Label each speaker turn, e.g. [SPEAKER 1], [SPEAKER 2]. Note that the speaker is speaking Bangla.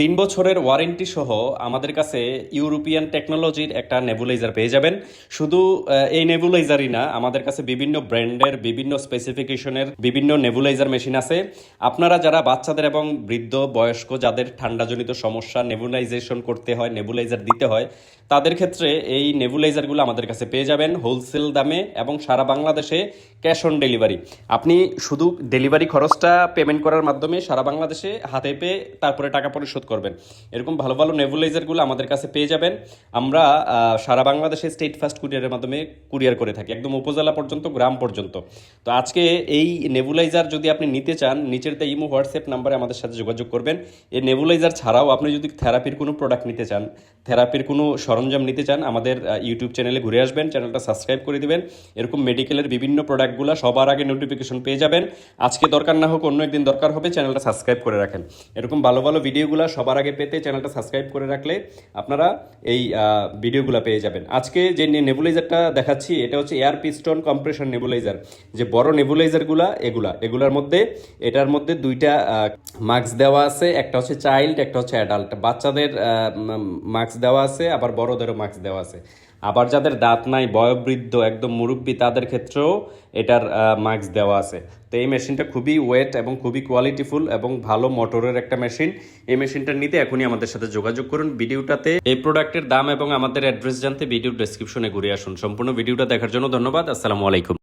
[SPEAKER 1] তিন বছরের ওয়ারেন্টি সহ আমাদের কাছে ইউরোপিয়ান টেকনোলজির একটা নেবুলাইজার পেয়ে যাবেন। শুধু এই নেবুলাইজারই না, আমাদের কাছে বিভিন্ন ব্র্যান্ডের, বিভিন্ন স্পেসিফিকেশনের বিভিন্ন নেবুলাইজার মেশিন আছে। আপনারা যারা বাচ্চাদের এবং বৃদ্ধ, বয়স্ক, যাদের ঠান্ডাজনিত সমস্যা নেবুলাইজেশন করতে হয় নেবুলাইজার দিতে হয়, তাদের ক্ষেত্রে এই নেবুলাইজারগুলো আমাদের কাছে পেয়ে যাবেন হোলসেল দামে এবং সারা বাংলাদেশে ক্যাশ অন ডেলিভারি আপনি শুধু ডেলিভারি খরচটা পেমেন্ট করার মাধ্যমে সারা বাংলাদেশে হাতে পেয়ে তারপরে টাকা পরিশোধ করবেন। এরকম ভালো ভালো নেবুলাইজারগুলো আমাদের কাছে পেয়ে যাবেন। আমরা সারা বাংলাদেশে স্টেট ফাস্ট কুরিয়ারের মাধ্যমে কুরিয়ার করে থাকি, একদম উপজেলা পর্যন্ত, গ্রাম পর্যন্ত। তো আজকে এই নেবুলাইজার যদি আপনি নিতে চান, নিচের তে ইমো, হোয়াটসঅ্যাপ নাম্বারে আমাদের সাথে যোগাযোগ করবেন। এই নেবুলাইজার ছাড়াও আপনি যদি থেরাপির কোনো প্রোডাক্ট নিতে চান, থেরাপির কোনো সরঞ্জাম নিতে চান, আমাদের ইউটিউব চ্যানেলে ঘুরে আসবেন, চ্যানেলটা সাবস্ক্রাইব করে দিবেন। এরকম মেডিকেলের বিভিন্ন প্রোডাক্টগুলো সবার আগে নোটিফিকেশন পেয়ে যাবেন। আজকে দরকার না হোক, অন্য একদিন দরকার হবে, চ্যানেলটা সাবস্ক্রাইব করে রাখেন। এরকম ভালো ভালো ভিডিওগুলো সবার আগে পেতে চ্যানেলটা সাবস্ক্রাইব করে রাখলে আপনারা এই ভিডিওগুলো পেয়ে যাবেন। আজকে যে নেবুলাইজারটা দেখাচ্ছি, এটা হচ্ছে এয়ার পিস্টন কম্প্রেশন নেবুলাইজার। যে বড় নেবুলাইজারগুলা, এগুলা, এগুলার মধ্যে, এটার মধ্যে দুইটা মাস্ক দেওয়া আছে, একটা হচ্ছে চাইল্ড, একটা হচ্ছে অ্যাডাল্ট। বাচ্চাদের মাস্ক দেওয়া আছে, আবার বড়দেরও মাস্ক দেওয়া আছে। আবার যাদের দাঁত নাই, বয়োবৃদ্ধ একদম মুরব্বী, তাদের ক্ষেত্রেও এটার মাস্ক দেওয়া আছে। তো এই মেশিনটা খুবই ওয়েট এবং খুবই কোয়ালিটিফুল এবং ভালো মোটরের একটা মেশিন। এই মেশিনটা নিতে এখনই আমাদের সাথে যোগাযোগ করুন। ভিডিওটাতে এই প্রোডাক্টের দাম এবং আমাদের অ্যাড্রেস জানতে ভিডিও ডেসক্রিপশনে ঘুরে আসুন। সম্পূর্ণ ভিডিওটা দেখার জন্য ধন্যবাদ। আসসালামু আলাইকুম।